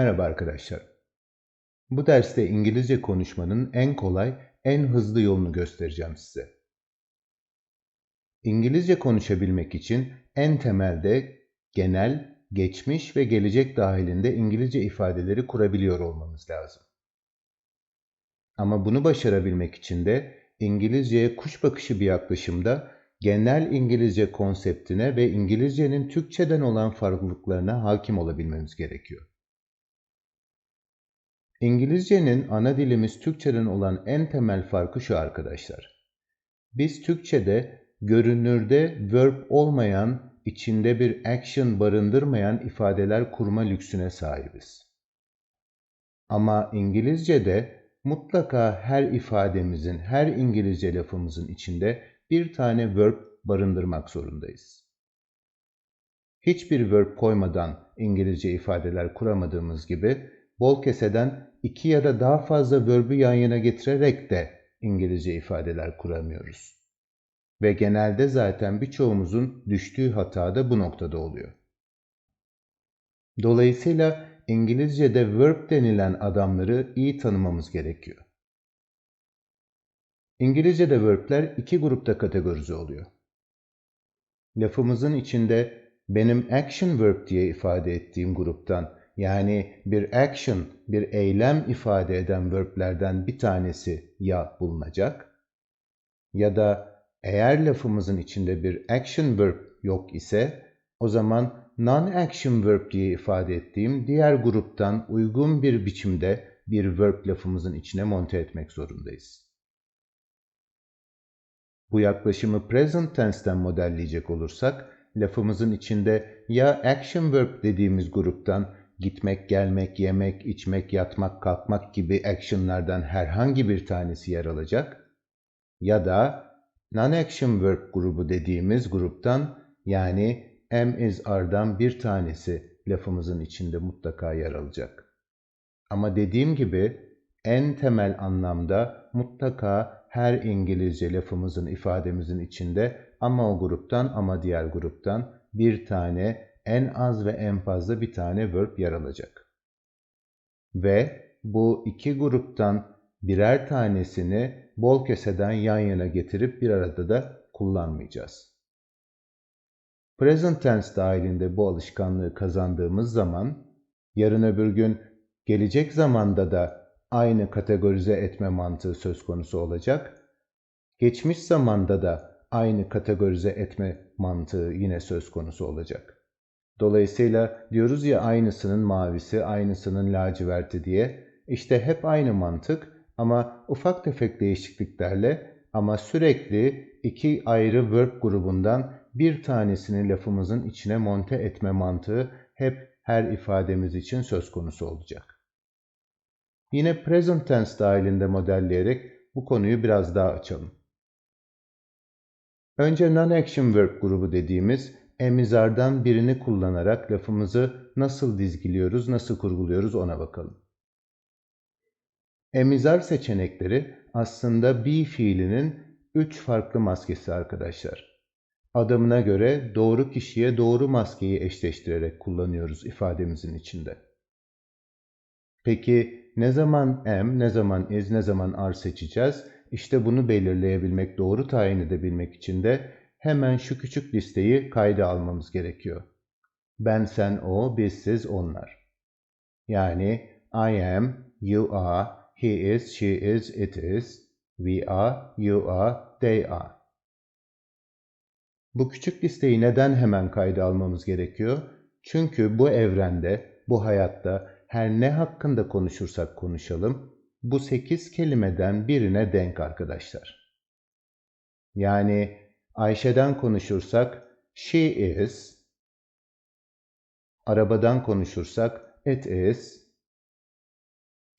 Merhaba arkadaşlar. Bu derste İngilizce konuşmanın en kolay, en hızlı yolunu göstereceğim size. İngilizce konuşabilmek için en temelde genel, geçmiş ve gelecek dahilinde İngilizce ifadeleri kurabiliyor olmamız lazım. Ama bunu başarabilmek için de İngilizceye kuş bakışı bir yaklaşımda genel İngilizce konseptine ve İngilizcenin Türkçeden olan farklılıklarına hakim olabilmemiz gerekiyor. İngilizcenin ana dilimiz Türkçeden olan en temel farkı şu arkadaşlar. Biz Türkçede görünürde verb olmayan, içinde bir action barındırmayan ifadeler kurma lüksüne sahibiz. Ama İngilizce'de mutlaka her ifademizin, her İngilizce lafımızın içinde bir tane verb barındırmak zorundayız. Hiçbir verb koymadan İngilizce ifadeler kuramadığımız gibi bol keseden iki ya da daha fazla verb'ü yan yana getirerek de İngilizce ifadeler kuramıyoruz. Ve genelde zaten birçoğumuzun düştüğü hata da bu noktada oluyor. Dolayısıyla İngilizce'de verb denilen adamları iyi tanımamız gerekiyor. İngilizce'de verb'ler iki grupta kategorize oluyor. Lafımızın içinde benim action verb diye ifade ettiğim gruptan yani bir action, bir eylem ifade eden verblerden bir tanesi ya bulunacak ya da eğer lafımızın içinde bir action verb yok ise o zaman non-action verb diye ifade ettiğim diğer gruptan uygun bir biçimde bir verb lafımızın içine monte etmek zorundayız. Bu yaklaşımı present tense'ten modelleyecek olursak, lafımızın içinde ya action verb dediğimiz gruptan gitmek, gelmek, yemek, içmek, yatmak, kalkmak gibi actionlardan herhangi bir tanesi yer alacak ya da non-action verb grubu dediğimiz gruptan yani am is are'dan bir tanesi lafımızın içinde mutlaka yer alacak. Ama dediğim gibi en temel anlamda mutlaka her İngilizce lafımızın, ifademizin içinde ama o gruptan ama diğer gruptan bir tane en az ve en fazla bir tane verb yer alacak. Ve bu iki gruptan birer tanesini bol keseden yan yana getirip bir arada da kullanmayacağız. Present tense dahilinde bu alışkanlığı kazandığımız zaman yarın öbür gün gelecek zamanda da aynı kategorize etme mantığı söz konusu olacak. Geçmiş zamanda da aynı kategorize etme mantığı yine söz konusu olacak. Dolayısıyla diyoruz ya aynısının mavisi, aynısının laciverti diye. İşte hep aynı mantık ama ufak tefek değişikliklerle ama sürekli iki ayrı verb grubundan bir tanesini lafımızın içine monte etme mantığı hep her ifademiz için söz konusu olacak. Yine present tense dahilinde modelleyerek bu konuyu biraz daha açalım. Önce non-action verb grubu dediğimiz emizardan birini kullanarak lafımızı nasıl dizgiliyoruz, nasıl kurguluyoruz ona bakalım. Emizar seçenekleri aslında be fiilinin üç farklı maskesi arkadaşlar. Adamına göre doğru kişiye doğru maskeyi eşleştirerek kullanıyoruz ifademizin içinde. Peki ne zaman am, ne zaman is, ne zaman are seçeceğiz? İşte bunu belirleyebilmek, doğru tayin edebilmek için de hemen şu küçük listeyi kayda almamız gerekiyor. Ben, sen, o, biz, siz, onlar. Yani I am, you are, he is, she is, it is, we are, you are, they are. Bu küçük listeyi neden hemen kayda almamız gerekiyor? Çünkü bu evrende, bu hayatta her ne hakkında konuşursak konuşalım, bu sekiz kelimeden birine denk arkadaşlar. Yani Ayşe'den konuşursak she is, arabadan konuşursak it is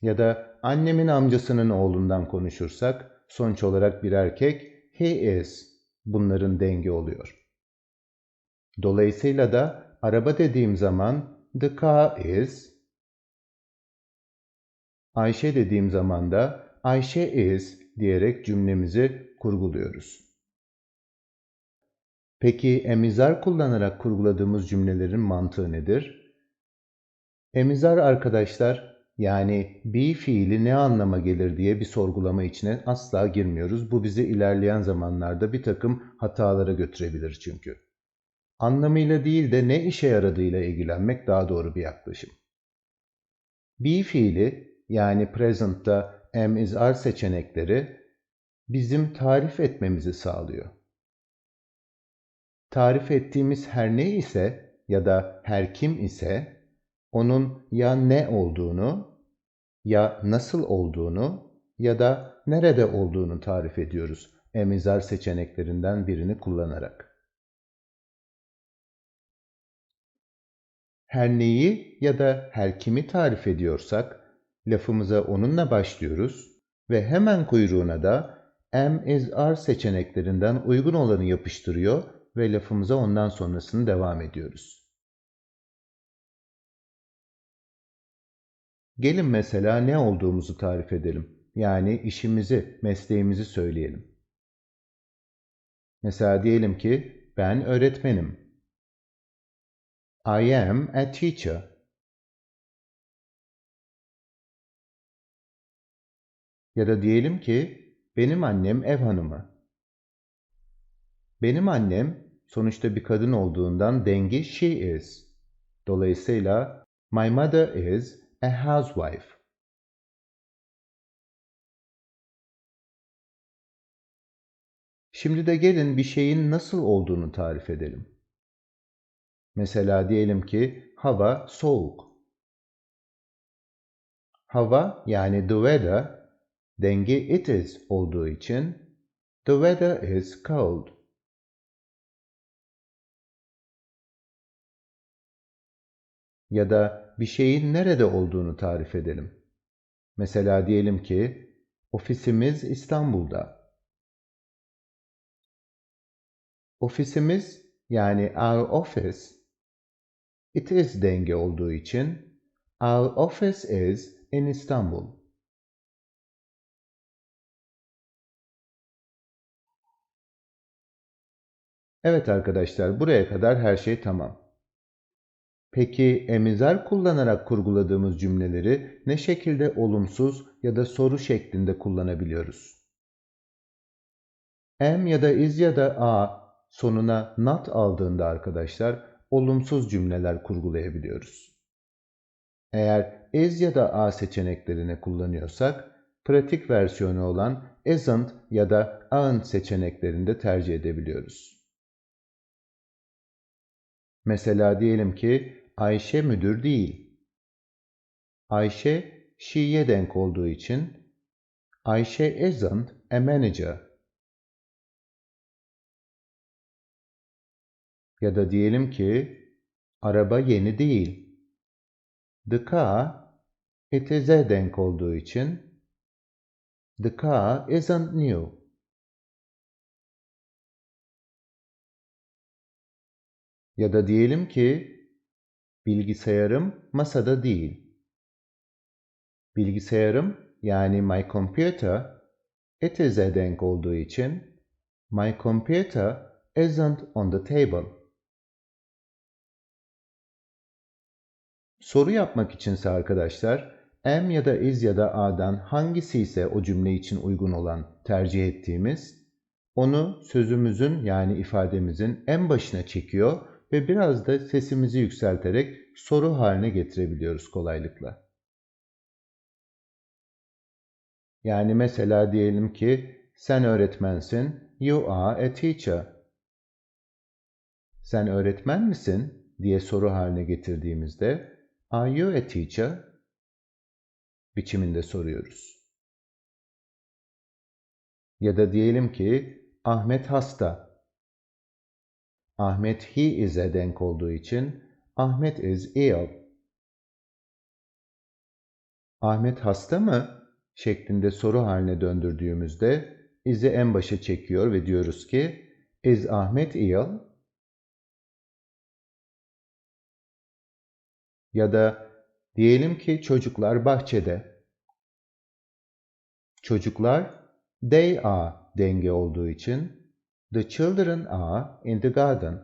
ya da annemin amcasının oğlundan konuşursak sonuç olarak bir erkek he is bunların dengi oluyor. Dolayısıyla da araba dediğim zaman the car is, Ayşe dediğim zaman da Ayşe is diyerek cümlemizi kurguluyoruz. Peki emizar kullanarak kurguladığımız cümlelerin mantığı nedir? Emizar arkadaşlar yani be fiili ne anlama gelir diye bir sorgulama içine asla girmiyoruz. Bu bizi ilerleyen zamanlarda bir takım hatalara götürebilir çünkü. Anlamıyla değil de ne işe yaradığıyla ilgilenmek daha doğru bir yaklaşım. Be fiili yani present'ta am is are seçenekleri bizim tarif etmemizi sağlıyor. Tarif ettiğimiz her ne ise ya da her kim ise onun ya ne olduğunu ya nasıl olduğunu ya da nerede olduğunu tarif ediyoruz emizar seçeneklerinden birini kullanarak. Her neyi ya da her kimi tarif ediyorsak lafımıza onunla başlıyoruz ve hemen kuyruğuna da am is are seçeneklerinden uygun olanı yapıştırıyor ve lafımıza ondan sonrasını devam ediyoruz. Gelin mesela ne olduğumuzu tarif edelim. Yani işimizi, mesleğimizi söyleyelim. Mesela diyelim ki ben öğretmenim. I am a teacher. Ya da diyelim ki benim annem ev hanımı. Benim annem sonuçta bir kadın olduğundan dengi she is. Dolayısıyla my mother is a housewife. Şimdi de gelin bir şeyin nasıl olduğunu tarif edelim. Mesela diyelim ki hava soğuk. Hava yani the weather denge it is olduğu için the weather is cold. Ya da bir şeyin nerede olduğunu tarif edelim. Mesela diyelim ki ofisimiz İstanbul'da. Ofisimiz yani our office it is denge olduğu için our office is in Istanbul. Evet arkadaşlar buraya kadar her şey tamam. Peki emizar kullanarak kurguladığımız cümleleri ne şekilde olumsuz ya da soru şeklinde kullanabiliyoruz? Am ya da is ya da a sonuna not aldığında arkadaşlar olumsuz cümleler kurgulayabiliyoruz. Eğer is ya da a seçeneklerini kullanıyorsak pratik versiyonu olan isn't ya da aren't seçeneklerini de tercih edebiliyoruz. Mesela diyelim ki Ayşe müdür değil. Ayşe she'ye denk olduğu için Ayşe isn't a manager. Ya da diyelim ki araba yeni değil. The car it is'e denk olduğu için the car isn't new. Ya da diyelim ki bilgisayarım masada değil. Bilgisayarım yani my computer it denk olduğu için my computer isn't on the table. Soru yapmak içinse arkadaşlar am ya da is ya da a'dan hangisi ise o cümle için uygun olan tercih ettiğimiz onu sözümüzün yani ifademizin en başına çekiyor ve biraz da sesimizi yükselterek soru haline getirebiliyoruz kolaylıkla. Yani mesela diyelim ki sen öğretmensin, you are a teacher. Sen öğretmen misin diye soru haline getirdiğimizde are you a teacher biçiminde soruyoruz. Ya da diyelim ki Ahmet hasta. Ahmet he is'e denk olduğu için Ahmet is ill. Ahmet hasta mı? şeklinde soru haline döndürdüğümüzde is'i en başa çekiyor ve diyoruz ki is Ahmet ill? Ya da diyelim ki çocuklar bahçede. Çocuklar they are denge olduğu için the children are in the garden.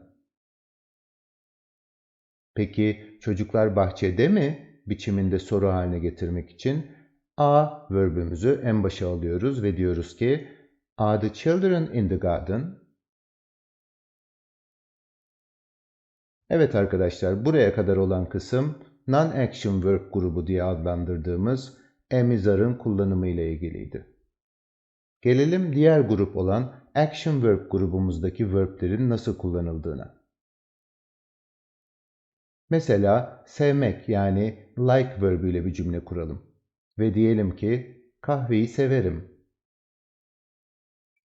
Peki çocuklar bahçede mi biçiminde soru haline getirmek için a verbümüzü en başa alıyoruz ve diyoruz ki Are the children in the garden? Evet arkadaşlar buraya kadar olan kısım non-action verb grubu diye adlandırdığımız emizarın kullanımı ile ilgiliydi. Gelelim diğer grup olan action verb grubumuzdaki verblerin nasıl kullanıldığına. Mesela sevmek yani like verbüyle bir cümle kuralım. Ve diyelim ki kahveyi severim.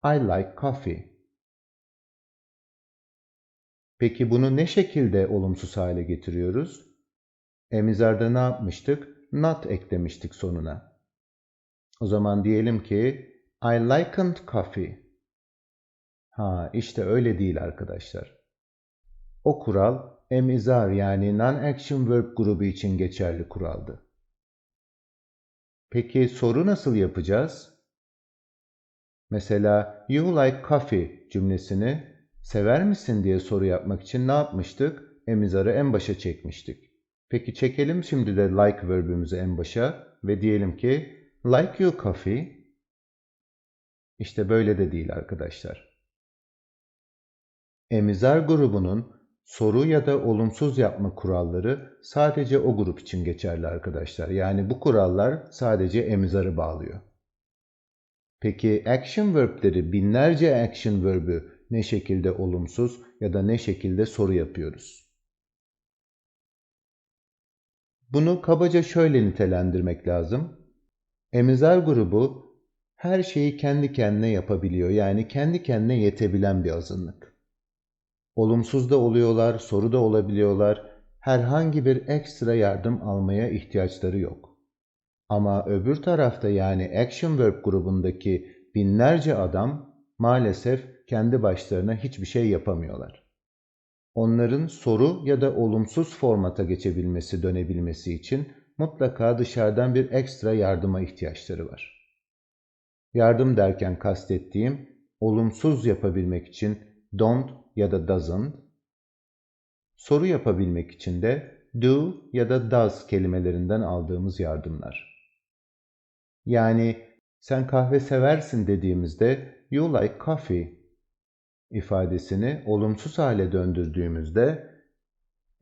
I like coffee. Peki bunu ne şekilde olumsuz hale getiriyoruz? Emizarda ne yapmıştık? Not eklemiştik sonuna. O zaman diyelim ki I likened coffee. Ha işte öyle değil arkadaşlar. O kural emizar yani non-action verb grubu için geçerli kuraldı. Peki soru nasıl yapacağız? Mesela you like coffee cümlesini sever misin diye soru yapmak için ne yapmıştık? Emizarı en başa çekmiştik. Peki çekelim şimdi de like verbümüzü en başa ve diyelim ki like you coffee. İşte böyle de değil arkadaşlar. Emizar grubunun soru ya da olumsuz yapma kuralları sadece o grup için geçerli arkadaşlar. Yani bu kurallar sadece emizarı bağlıyor. Peki action verb'leri binlerce action verb'ü ne şekilde olumsuz ya da ne şekilde soru yapıyoruz? Bunu kabaca şöyle nitelendirmek lazım. Emizar grubu her şeyi kendi kendine yapabiliyor. Yani kendi kendine yetebilen bir azınlık. Olumsuz da oluyorlar, soru da olabiliyorlar. Herhangi bir ekstra yardım almaya ihtiyaçları yok. Ama öbür tarafta yani action verb grubundaki binlerce adam maalesef kendi başlarına hiçbir şey yapamıyorlar. Onların soru ya da olumsuz formata geçebilmesi, dönebilmesi için mutlaka dışarıdan bir ekstra yardıma ihtiyaçları var. Yardım derken kastettiğim olumsuz yapabilmek için don't ya da doesn't. Soru yapabilmek için de do ya da does kelimelerinden aldığımız yardımlar. Yani sen kahve seversin dediğimizde you like coffee ifadesini olumsuz hale döndürdüğümüzde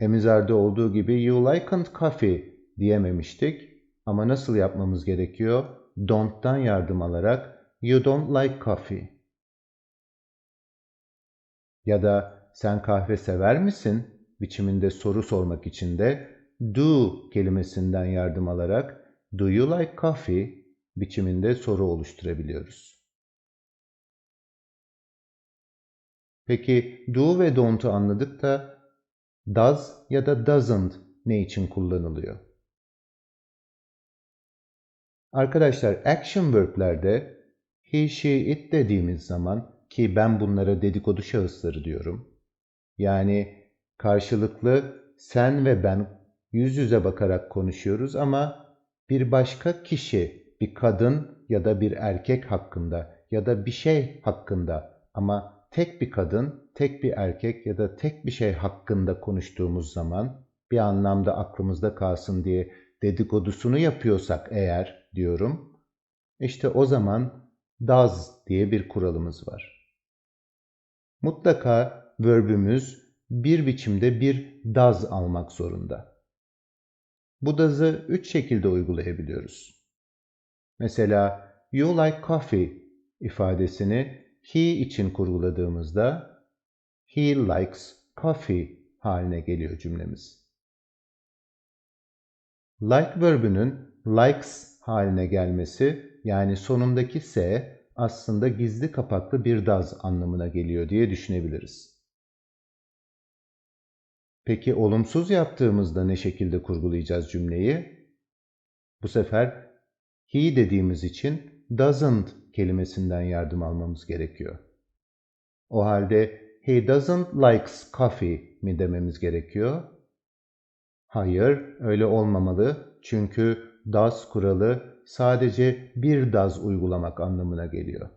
emizarda olduğu gibi you like'n't coffee diyememiştik ama nasıl yapmamız gerekiyor? Don't'tan yardım alarak you don't like coffee ya da sen kahve sever misin biçiminde soru sormak için de do kelimesinden yardım alarak do you like coffee biçiminde soru oluşturabiliyoruz. Peki do ve don't'u anladık da does ya da doesn't ne için kullanılıyor? Arkadaşlar action verb'lerde he, she, it dediğimiz zaman ki ben bunlara dedikodu şahısları diyorum. Yani karşılıklı sen ve ben yüz yüze bakarak konuşuyoruz ama bir başka kişi, bir kadın ya da bir erkek hakkında ya da bir şey hakkında ama tek bir kadın, tek bir erkek ya da tek bir şey hakkında konuştuğumuz zaman bir anlamda aklımızda kalsın diye dedikodusunu yapıyorsak eğer diyorum, işte o zaman does diye bir kuralımız var. Mutlaka verbümüz bir biçimde bir does almak zorunda. Bu does'ı üç şekilde uygulayabiliyoruz. Mesela you like coffee ifadesini he için kurguladığımızda he likes coffee haline geliyor cümlemiz. Like verbünün likes haline gelmesi yani sonundaki s aslında gizli kapaklı bir daz anlamına geliyor diye düşünebiliriz. Peki olumsuz yaptığımızda ne şekilde kurgulayacağız cümleyi? Bu sefer he dediğimiz için doesn't kelimesinden yardım almamız gerekiyor. O halde he doesn't likes coffee mi dememiz gerekiyor? Hayır, öyle olmamalı. Çünkü does kuralı sadece bir does uygulamak anlamına geliyor.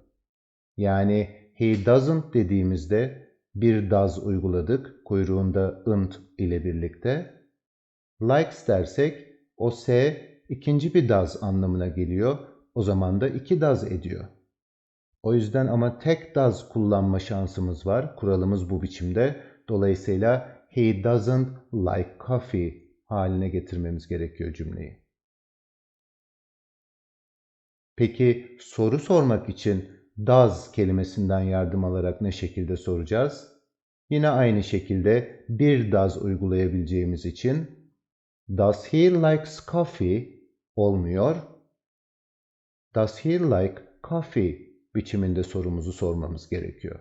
Yani he doesn't dediğimizde bir does uyguladık kuyruğunda int ile birlikte. Likes dersek O S ikinci bir does anlamına geliyor. O zaman da iki does ediyor. O yüzden ama tek does kullanma şansımız var. Kuralımız bu biçimde. Dolayısıyla he doesn't like coffee haline getirmemiz gerekiyor cümleyi. Peki soru sormak için does kelimesinden yardım alarak ne şekilde soracağız? Yine aynı şekilde bir does uygulayabileceğimiz için does he likes coffee olmuyor. Does he like coffee biçiminde sorumuzu sormamız gerekiyor.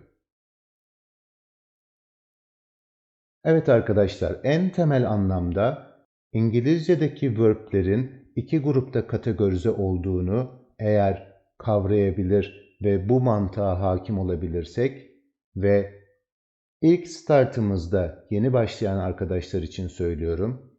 Evet arkadaşlar en temel anlamda İngilizce'deki verb'lerin iki grupta kategorize olduğunu eğer kavrayabilir ve bu mantığa hakim olabilirsek ve ilk startımızda yeni başlayan arkadaşlar için söylüyorum.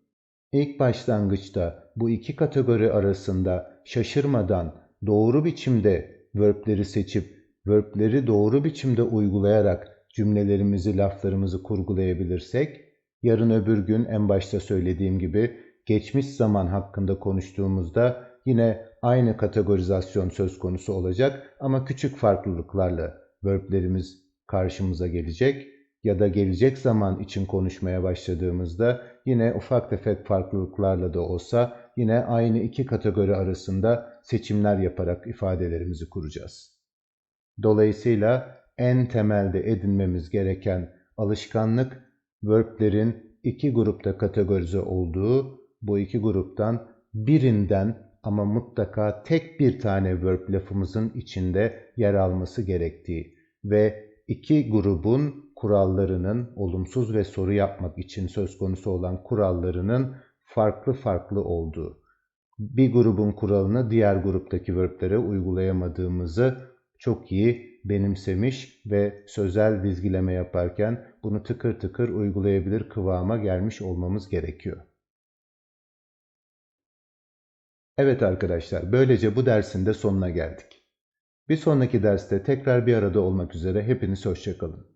İlk başlangıçta bu iki kategori arasında şaşırmadan doğru biçimde verb'leri seçip verb'leri doğru biçimde uygulayarak cümlelerimizi, laflarımızı kurgulayabilirsek, yarın öbür gün en başta söylediğim gibi geçmiş zaman hakkında konuştuğumuzda yine aynı kategorizasyon söz konusu olacak ama küçük farklılıklarla verb'lerimiz karşımıza gelecek ya da gelecek zaman için konuşmaya başladığımızda yine ufak tefek farklılıklarla da olsa yine aynı iki kategori arasında seçimler yaparak ifadelerimizi kuracağız. Dolayısıyla en temelde edinmemiz gereken alışkanlık verb'lerin iki grupta kategorize olduğu bu iki gruptan birinden ama mutlaka tek bir tane verb lafımızın içinde yer alması gerektiği ve iki grubun kurallarının olumsuz ve soru yapmak için söz konusu olan kurallarının farklı farklı olduğu. Bir grubun kuralını diğer gruptaki verb'lere uygulayamadığımızı çok iyi benimsemiş ve sözel dizgileme yaparken bunu tıkır tıkır uygulayabilir kıvama gelmiş olmamız gerekiyor. Evet arkadaşlar, böylece bu dersin de sonuna geldik. Bir sonraki derste tekrar bir arada olmak üzere hepiniz hoşçakalın.